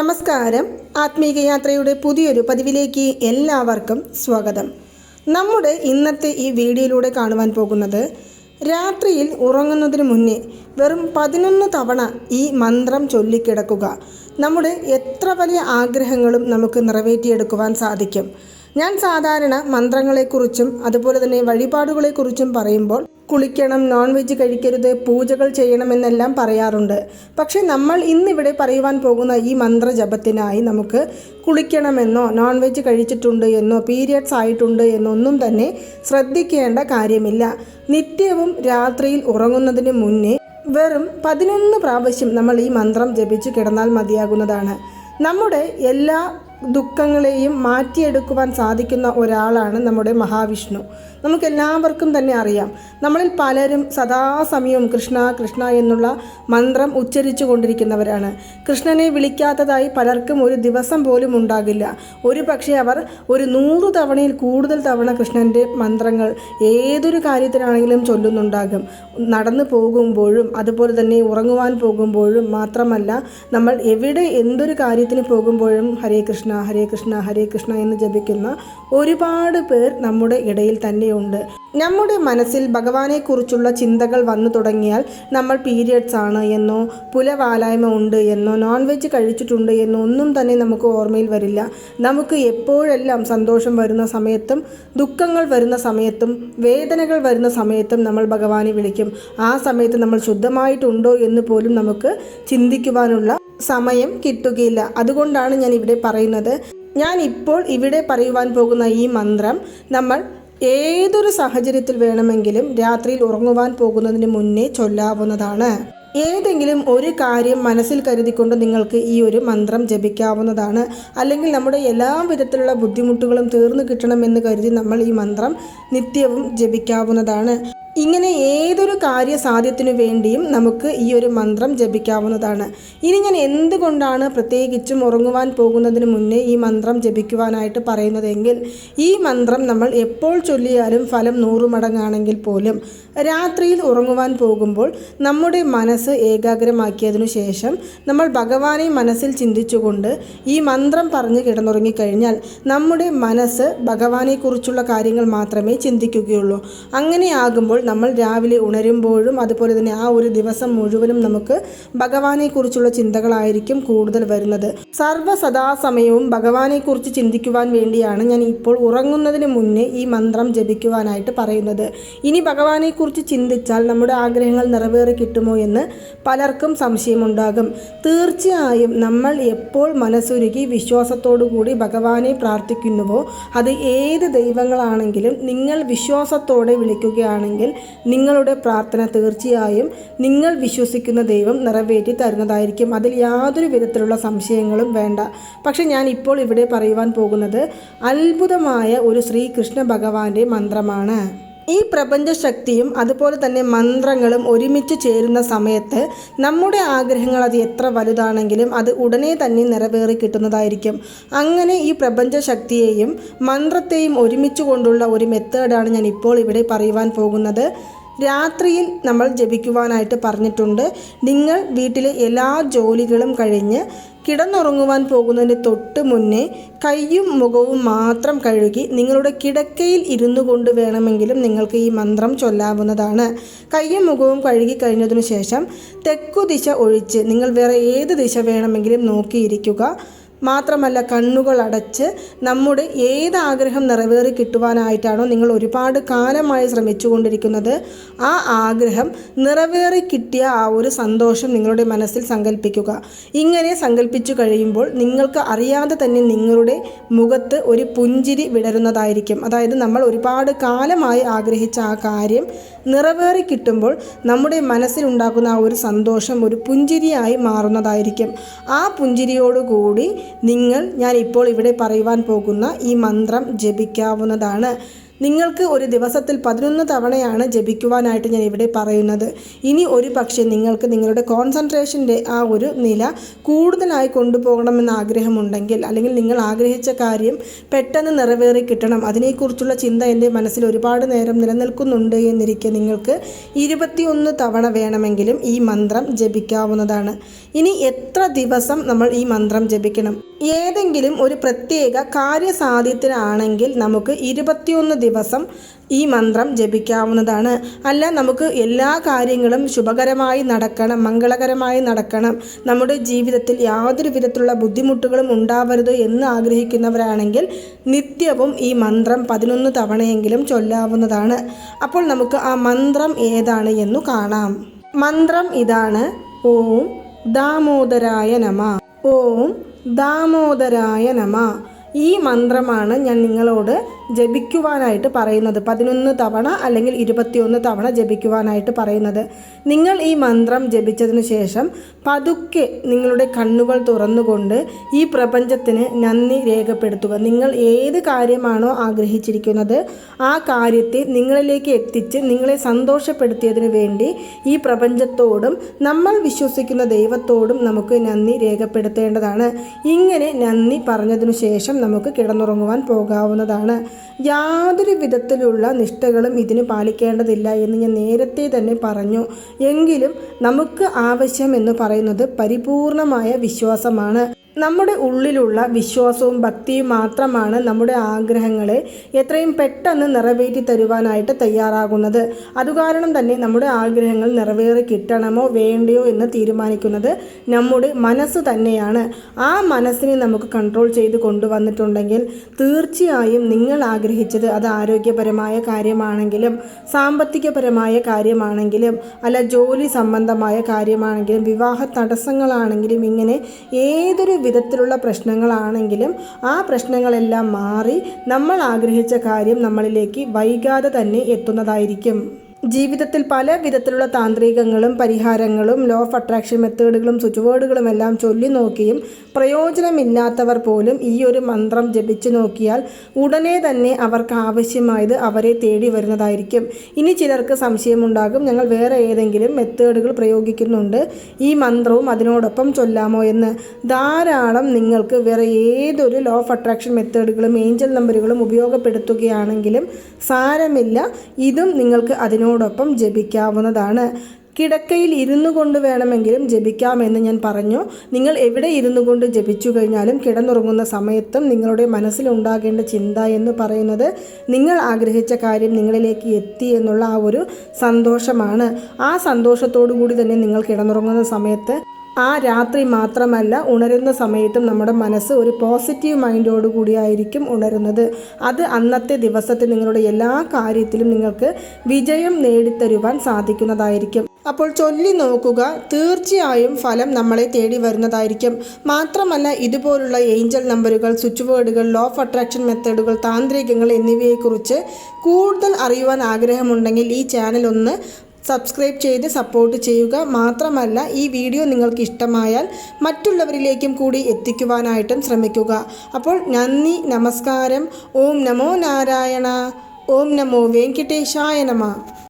നമസ്കാരം. ആത്മീക യാത്രയുടെ പുതിയൊരു പതിവിലേക്ക് എല്ലാവർക്കും സ്വാഗതം. നമ്മുടെ ഇന്നത്തെ ഈ വീഡിയോയിലൂടെ കാണുവാൻ പോകുന്നത് രാത്രിയിൽ ഉറങ്ങുന്നതിന് മുന്നേ വെറും പതിനൊന്ന് തവണ ഈ മന്ത്രം ചൊല്ലിക്കിടക്കുക. നമ്മുടെ എത്ര വലിയ ആഗ്രഹങ്ങളും നമുക്ക് നിറവേറ്റിയെടുക്കുവാൻ സാധിക്കും. ഞാൻ സാധാരണ മന്ത്രങ്ങളെക്കുറിച്ചും അതുപോലെ തന്നെ വഴിപാടുകളെക്കുറിച്ചും പറയുമ്പോൾ കുളിക്കണം നോൺ വെജ് കഴിക്കരുത് പൂജകൾ ചെയ്യണമെന്നെല്ലാം പറയാറുണ്ട്. പക്ഷേ നമ്മൾ ഇന്നിവിടെ പറയുവാൻ പോകുന്ന ഈ മന്ത്രജപത്തിനായി നമുക്ക് കുളിക്കണമെന്നോ നോൺ വെജ് കഴിച്ചിട്ടുണ്ട് എന്നോ പീരിയഡ്സ് ആയിട്ടുണ്ട് എന്നൊന്നും തന്നെ ശ്രദ്ധിക്കേണ്ട കാര്യമില്ല. നിത്യവും രാത്രിയിൽ ഉറങ്ങുന്നതിന് മുന്നേ വെറും പതിനൊന്ന് പ്രാവശ്യം നമ്മൾ ഈ മന്ത്രം ജപിച്ച് കിടന്നാൽ മതിയാകുന്നതാണ്. നമ്മുടെ എല്ലാ ദുഃഖങ്ങളെയും മാറ്റിയെടുക്കുവാൻ സാധിക്കുന്ന ഒരാളാണ് നമ്മുടെ മഹാവിഷ്ണു. നമുക്കെല്ലാവർക്കും തന്നെ അറിയാം. നമ്മളിൽ പലരും സദാസമയവും കൃഷ്ണ കൃഷ്ണ എന്നുള്ള മന്ത്രം ഉച്ചരിച്ചു കൊണ്ടിരിക്കുന്നവരാണ്. കൃഷ്ണനെ വിളിക്കാത്തതായി പലർക്കും ഒരു ദിവസം പോലും ഉണ്ടാകില്ല. ഒരു പക്ഷേ അവർ ഒരു നൂറ് തവണയിൽ കൂടുതൽ തവണ കൃഷ്ണന്റെ മന്ത്രങ്ങൾ ഏതൊരു കാര്യത്തിനാണെങ്കിലും ചൊല്ലുന്നുണ്ടാകും. നടന്നു പോകുമ്പോഴും അതുപോലെ തന്നെ ഉറങ്ങുവാൻ പോകുമ്പോഴും മാത്രമല്ല നമ്മൾ എവിടെ എന്തൊരു കാര്യത്തിന് പോകുമ്പോഴും ഹരേ കൃഷ്ണ ഹരേ കൃഷ്ണ ഹരേ കൃഷ്ണ എന്ന് ജപിക്കുന്ന ഒരുപാട് പേർ നമ്മുടെ ഇടയിൽ തന്നെയുണ്ട്. നമ്മുടെ മനസ്സിൽ ഭഗവാനെക്കുറിച്ചുള്ള ചിന്തകൾ വന്നു തുടങ്ങിയാൽ നമ്മൾ പീരിയഡ്സ് ആണ് എന്നോ പുലവാലായ്മ ഉണ്ട് എന്നോ നോൺ വെജ് കഴിച്ചിട്ടുണ്ട് എന്നോ ഒന്നും തന്നെ നമുക്ക് ഓർമ്മയിൽ വരില്ല. നമുക്ക് എപ്പോഴെല്ലാം സന്തോഷം വരുന്ന സമയത്തും ദുഃഖങ്ങൾ വരുന്ന സമയത്തും വേദനകൾ വരുന്ന സമയത്തും നമ്മൾ ഭഗവാനെ വിളിക്കും. ആ സമയത്ത് നമ്മൾ ശുദ്ധമായിട്ടുണ്ടോ എന്ന് പോലും നമുക്ക് ചിന്തിക്കുവാനുള്ള സമയം കിട്ടുകയില്ല. അതുകൊണ്ടാണ് ഞാൻ ഇവിടെ പറയുന്നത്. ഞാൻ ഇപ്പോൾ ഇവിടെ പറയുവാൻ പോകുന്ന ഈ മന്ത്രം നമ്മൾ ഏതൊരു സാഹചര്യത്തിൽ വേണമെങ്കിലും രാത്രിയിൽ ഉറങ്ങുവാൻ പോകുന്നതിന് മുന്നേ ചൊല്ലാവുന്നതാണ്. ഏതെങ്കിലും ഒരു കാര്യം മനസ്സിൽ കരുതിക്കൊണ്ട് നിങ്ങൾക്ക് ഈ ഒരു മന്ത്രം ജപിക്കാവുന്നതാണ്. അല്ലെങ്കിൽ നമ്മുടെ എല്ലാ വിധത്തിലുള്ള ബുദ്ധിമുട്ടുകളും തീർന്നു കിട്ടണമെന്ന് കരുതി നമ്മൾ ഈ മന്ത്രം നിത്യവും ജപിക്കാവുന്നതാണ്. ഇങ്ങനെ ഏതൊരു കാര്യസാധ്യത്തിനു വേണ്ടിയും നമുക്ക് ഈ ഒരു മന്ത്രം ജപിക്കാവുന്നതാണ്. ഇനി ഞാൻ എന്തുകൊണ്ടാണ് പ്രത്യേകിച്ചും ഉറങ്ങുവാൻ പോകുന്നതിന് മുന്നേ ഈ മന്ത്രം ജപിക്കുവാനായിട്ട് പറയുന്നതെങ്കിൽ ഈ മന്ത്രം നമ്മൾ എപ്പോൾ ചൊല്ലിയാലും ഫലം നൂറു മടങ്ങാണെങ്കിൽ പോലും രാത്രിയിൽ ഉറങ്ങുവാൻ പോകുമ്പോൾ നമ്മുടെ മനസ്സ് ഏകാഗ്രമാക്കിയതിനു ശേഷം നമ്മൾ ഭഗവാനെ മനസ്സിൽ ചിന്തിച്ചുകൊണ്ട് ഈ മന്ത്രം പറഞ്ഞ് കിടന്നുറങ്ങിക്കഴിഞ്ഞാൽ നമ്മുടെ മനസ്സ് ഭഗവാനെക്കുറിച്ചുള്ള കാര്യങ്ങൾ മാത്രമേ ചിന്തിക്കുകയുള്ളൂ. അങ്ങനെയാകുമ്പോൾ നമ്മൾ രാവിലെ ഉണരുമ്പോഴും അതുപോലെ തന്നെ ആ ഒരു ദിവസം മുഴുവനും നമുക്ക് ഭഗവാനെക്കുറിച്ചുള്ള ചിന്തകളായിരിക്കും കൂടുതൽ വരുന്നത്. സർവ സദാസമയവും ഭഗവാനെക്കുറിച്ച് ചിന്തിക്കുവാൻ വേണ്ടിയാണ് ഞാൻ ഇപ്പോൾ ഉറങ്ങുന്നതിന് മുന്നേ ഈ മന്ത്രം ജപിക്കുവാനായിട്ട് പറയുന്നത്. ഇനി ഭഗവാനെക്കുറിച്ച് ചിന്തിച്ചാൽ നമ്മുടെ ആഗ്രഹങ്ങൾ നിറവേറി കിട്ടുമോ എന്ന് പലർക്കും സംശയമുണ്ടാകും. തീർച്ചയായും നമ്മൾ എപ്പോൾ മനസ്സുരുകി കൂടി ഭഗവാനെ പ്രാർത്ഥിക്കുന്നുവോ അത് ഏത് ദൈവങ്ങളാണെങ്കിലും നിങ്ങൾ വിശ്വാസത്തോടെ വിളിക്കുകയാണെങ്കിൽ നിങ്ങളുടെ പ്രാർത്ഥന തീർച്ചയായും നിങ്ങൾ വിശ്വസിക്കുന്ന ദൈവം നിറവേറ്റി തരുന്നതായിരിക്കും. അതിൽ യാതൊരു വിധത്തിലുള്ള സംശയങ്ങളും വേണ്ട. പക്ഷെ ഞാൻ ഇപ്പോൾ ഇവിടെ പറയുവാൻ പോകുന്നത് അത്ഭുതമായ ഒരു ശ്രീകൃഷ്ണ ഭഗവാന്റെ മന്ത്രമാണ്. ഈ പ്രപഞ്ചശക്തിയും അതുപോലെ തന്നെ മന്ത്രങ്ങളും ഒരുമിച്ച് ചേരുന്ന സമയത്ത് നമ്മുടെ ആഗ്രഹങ്ങൾ അത് എത്ര വലുതാണെങ്കിലും അത് ഉടനെ തന്നെ നിറവേറി കിട്ടുന്നതായിരിക്കും. അങ്ങനെ ഈ പ്രപഞ്ചശക്തിയെയും മന്ത്രത്തെയും ഒരുമിച്ച് കൊണ്ടുള്ള ഒരു മെത്തേഡാണ് ഞാൻ ഇപ്പോൾ ഇവിടെ പറയുവാൻ പോകുന്നത്. രാത്രിയിൽ നമ്മൾ ജപിക്കുവാനായിട്ട് പറഞ്ഞിട്ടുണ്ട്. നിങ്ങൾ വീട്ടിലെ എല്ലാ ജോലികളും കഴിഞ്ഞ് കിടന്നുറങ്ങുവാൻ പോകുന്നതിന് തൊട്ട് മുന്നേ കൈയും മുഖവും മാത്രം കഴുകി നിങ്ങളുടെ കിടക്കയിൽ ഇരുന്നു കൊണ്ട് വേണമെങ്കിലും നിങ്ങൾക്ക് ഈ മന്ത്രം ചൊല്ലാവുന്നതാണ്. കൈയും മുഖവും കഴുകി കഴിഞ്ഞതിനു ശേഷം തെക്കു ദിശ ഒഴിച്ച് നിങ്ങൾ വേറെ ഏത് ദിശ വേണമെങ്കിലും നോക്കിയിരിക്കുക. മാത്രമല്ല കണ്ണുകൾ അടച്ച് നമ്മുടെ ഏത് ആഗ്രഹം നിറവേറി കിട്ടുവാനായിട്ടാണോ നിങ്ങൾ ഒരുപാട് കാലമായി ശ്രമിച്ചുകൊണ്ടിരിക്കുന്നത്. ആ ആഗ്രഹം നിറവേറി കിട്ടിയ ആ ഒരു സന്തോഷം നിങ്ങളുടെ മനസ്സിൽ സങ്കല്പിക്കുക ഇങ്ങനെ സങ്കല്പിച്ചു കഴിയുമ്പോൾ നിങ്ങൾക്ക് അറിയാതെ തന്നെ നിങ്ങളുടെ മുഖത്ത് ഒരു പുഞ്ചിരി വിടരുന്നതായിരിക്കും. അതായത് നമ്മൾ ഒരുപാട് കാലമായി ആഗ്രഹിച്ച ആ കാര്യം നിറവേറി കിട്ടുമ്പോൾ നമ്മുടെ മനസ്സിലുണ്ടാക്കുന്ന ആ ഒരു സന്തോഷം ഒരു പുഞ്ചിരിയായി മാറുന്നതായിരിക്കും. ആ പുഞ്ചിരിയോടുകൂടി നിങ്ങൾ ഞാൻ ഇപ്പോൾ ഇവിടെ പറയുവാൻ പോകുന്ന ഈ മന്ത്രം ജപിക്കാവുന്നതാണ്. നിങ്ങൾക്ക് ഒരു ദിവസത്തിൽ പതിനൊന്ന് തവണയാണ് ജപിക്കുവാനായിട്ട് ഞാൻ ഇവിടെ പറയുന്നത്. ഇനി ഒരു പക്ഷേ നിങ്ങൾക്ക് നിങ്ങളുടെ കോൺസെൻട്രേഷന്റെ ആ ഒരു നില കൂടുതലായി കൊണ്ടുപോകണമെന്ന് ആഗ്രഹമുണ്ടെങ്കിൽ അല്ലെങ്കിൽ നിങ്ങൾ ആഗ്രഹിച്ച കാര്യം പെട്ടെന്ന് നിറവേറി കിട്ടണം. അതിനെക്കുറിച്ചുള്ള ചിന്ത എന്റെ മനസ്സിൽ ഒരുപാട് നേരം നിലനിൽക്കുന്നുണ്ട് എന്നിരിക്കെ നിങ്ങൾക്ക് ഇരുപത്തിയൊന്ന് തവണ വേണമെങ്കിലും ഈ മന്ത്രം ജപിക്കാവുന്നതാണ്. ഇനി എത്ര ദിവസം നമ്മൾ ഈ മന്ത്രം ജപിക്കണം? ഏതെങ്കിലും ഒരു പ്രത്യേക കാര്യസാധ്യത്തിനാണെങ്കിൽ നമുക്ക് ഇരുപത്തിയൊന്ന് ദിവസം ഈ മന്ത്രം ജപിക്കാവുന്നതാണ്. അല്ല നമുക്ക് എല്ലാ കാര്യങ്ങളും ശുഭകരമായി നടക്കണം മംഗളകരമായി നടക്കണം. നമ്മുടെ ജീവിതത്തിൽ യാതൊരു വിധത്തിലുള്ള ബുദ്ധിമുട്ടുകളും ഉണ്ടാവരുത് എന്ന് ആഗ്രഹിക്കുന്നവരാണെങ്കിൽ നിത്യവും ഈ മന്ത്രം പതിനൊന്ന് തവണയെങ്കിലും ചൊല്ലാവുന്നതാണ്. അപ്പോൾ നമുക്ക് ആ മന്ത്രം ഏതാണ് എന്നു കാണാം. മന്ത്രം ഇതാണ് ഓം ദാമോദരായ നമ. ഓം ദാമോദരായ നമ. ഈ മന്ത്രമാണ് ഞാൻ നിങ്ങളോട് ജപിക്കുവാനായിട്ട് പറയുന്നത്. പതിനൊന്ന് തവണ അല്ലെങ്കിൽ ഇരുപത്തിയൊന്ന് തവണ ജപിക്കുവാനായിട്ട് പറയുന്നത്. നിങ്ങൾ ഈ മന്ത്രം ജപിച്ചതിന് ശേഷം പതുക്കെ നിങ്ങളുടെ കണ്ണുകൾ തുറന്നുകൊണ്ട് ഈ പ്രപഞ്ചത്തിന് നന്ദി രേഖപ്പെടുത്തുക. നിങ്ങൾ ഏത് കാര്യമാണോ ആഗ്രഹിച്ചിരിക്കുന്നത് ആ കാര്യത്തെ നിങ്ങളിലേക്ക് എത്തിച്ച് നിങ്ങളെ സന്തോഷപ്പെടുത്തിയതിന് വേണ്ടി ഈ പ്രപഞ്ചത്തോടും നമ്മൾ വിശ്വസിക്കുന്ന ദൈവത്തോടും നമുക്ക് നന്ദി രേഖപ്പെടുത്തേണ്ടതാണ്. ഇങ്ങനെ നന്ദി പറഞ്ഞതിനു ശേഷം നമുക്ക് കിടന്നുറങ്ങുവാൻ പോകാവുന്നതാണ്. യാതൊരു വിധത്തിലുള്ള നിഷ്ഠകളും ഇതിന് പാലിക്കേണ്ടതില്ല എന്ന് ഞാൻ നേരത്തെ തന്നെ പറഞ്ഞു. എങ്കിലും നമുക്ക് ആവശ്യം എന്ന് പറയുന്നത് പരിപൂർണമായ വിശ്വാസമാണ്. നമ്മുടെ ഉള്ളിലുള്ള വിശ്വാസവും ഭക്തിയും മാത്രമാണ് നമ്മുടെ ആഗ്രഹങ്ങളെ എത്രയും പെട്ടെന്ന് നിറവേറ്റി തരുവാനായിട്ട് തയ്യാറാകുന്നത്. അതുകാരണം തന്നെ നമ്മുടെ ആഗ്രഹങ്ങൾ നിറവേറി കിട്ടണമോ വേണ്ടയോ എന്ന് തീരുമാനിക്കുന്നത് നമ്മുടെ മനസ്സ് തന്നെയാണ്. ആ മനസ്സിനെ നമുക്ക് കൺട്രോൾ ചെയ്ത് കൊണ്ടുവന്നിട്ടുണ്ടെങ്കിൽ തീർച്ചയായും നിങ്ങൾ ആഗ്രഹിച്ചത് അത് ആരോഗ്യപരമായ കാര്യമാണെങ്കിലും സാമ്പത്തികപരമായ കാര്യമാണെങ്കിലും അല്ല ജോലി സംബന്ധമായ കാര്യമാണെങ്കിലും വിവാഹ തടസ്സങ്ങളാണെങ്കിലും ഇങ്ങനെ ഏതൊരു വിധത്തിലുള്ള പ്രശ്നങ്ങളാണെങ്കിലും ആ പ്രശ്നങ്ങളെല്ലാം മാറി നമ്മൾ ആഗ്രഹിച്ച കാര്യം നമ്മളിലേക്ക് വൈകാതെ തന്നെ എത്തുന്നതായിരിക്കും. ജീവിതത്തിൽ പല വിധത്തിലുള്ള താന്ത്രികങ്ങളും പരിഹാരങ്ങളും ലോ ഓഫ് അട്രാക്ഷൻ മെത്തേഡുകളും സ്വിച്ച് വേർഡുകളും എല്ലാം ചൊല്ലി നോക്കിയും പ്രയോജനമില്ലാത്തവർ പോലും ഈ ഒരു മന്ത്രം ജപിച്ചു നോക്കിയാൽ ഉടനെ തന്നെ അവർക്ക് ആവശ്യമായത് അവരെ തേടി വരുന്നതായിരിക്കും. ഇനി ചിലർക്ക് സംശയമുണ്ടാകും ഞങ്ങൾ വേറെ ഏതെങ്കിലും മെത്തേഡുകൾ പ്രയോഗിക്കുന്നുണ്ട് ഈ മന്ത്രവും അതിനോടൊപ്പം ചൊല്ലാമോ? എന്ന്. ധാരാളം നിങ്ങൾക്ക് വേറെ ഏതൊരു ലോ ഓഫ് അട്രാക്ഷൻ മെത്തേഡുകളും ഏഞ്ചൽ നമ്പറുകളും ഉപയോഗപ്പെടുത്തുകയാണെങ്കിലും സാരമില്ല. ഇതും നിങ്ങൾക്ക് അതിനോടൊപ്പം ജപിക്കാവുന്നതാണ്. കിടക്കയിൽ ഇരുന്നു കൊണ്ട് വേണമെങ്കിലും ജപിക്കാമെന്ന് ഞാൻ പറഞ്ഞു. നിങ്ങൾ എവിടെ ഇരുന്നു കൊണ്ട് ജപിച്ചു കഴിഞ്ഞാലും കിടന്നുറങ്ങുന്ന സമയത്തും നിങ്ങളുടെ മനസ്സിലുണ്ടാകേണ്ട ചിന്ത എന്ന് പറയുന്നത് നിങ്ങൾ ആഗ്രഹിച്ച കാര്യം നിങ്ങളിലേക്ക് എത്തി എന്നുള്ള ആ ഒരു സന്തോഷമാണ്. ആ സന്തോഷത്തോടു കൂടി തന്നെ നിങ്ങൾ കിടന്നുറങ്ങുന്ന സമയത്ത് ആ രാത്രി മാത്രമല്ല ഉണരുന്ന സമയത്തും നമ്മുടെ മനസ്സ് ഒരു പോസിറ്റീവ് മൈൻഡോട് കൂടിയായിരിക്കും ഉണരുന്നത്. അത് അന്നത്തെ ദിവസത്തെ നിങ്ങളുടെ എല്ലാ കാര്യത്തിലും നിങ്ങൾക്ക് വിജയം നേടിത്തരുവാൻ സാധിക്കുന്നതായിരിക്കും. അപ്പോൾ ചൊല്ലി നോക്കുക തീർച്ചയായും ഫലം നമ്മളെ തേടി വരുന്നതായിരിക്കും. മാത്രമല്ല ഇതുപോലുള്ള ഏഞ്ചൽ നമ്പറുകൾ സ്വിച്ച് വേർഡുകൾ ലോ ഓഫ് അട്രാക്ഷൻ മെത്തേഡുകൾ താന്ത്രികങ്ങൾ എന്നിവയെക്കുറിച്ച് കൂടുതൽ അറിയുവാൻ ആഗ്രഹമുണ്ടെങ്കിൽ ഈ ചാനൽ ഒന്ന് സബ്സ്ക്രൈബ് ചെയ്ത് സപ്പോർട്ട് ചെയ്യുക. മാത്രമല്ല ഈ വീഡിയോ നിങ്ങൾക്ക് ഇഷ്ടമായാൽ മറ്റുള്ളവരിലേക്കും കൂടി എത്തിക്കുവാനായിട്ടും ശ്രമിക്കുക. അപ്പോൾ നന്ദി നമസ്കാരം. ഓം നമോ നാരായണ. ഓം നമോ വെങ്കിട്ടേശായ നമ.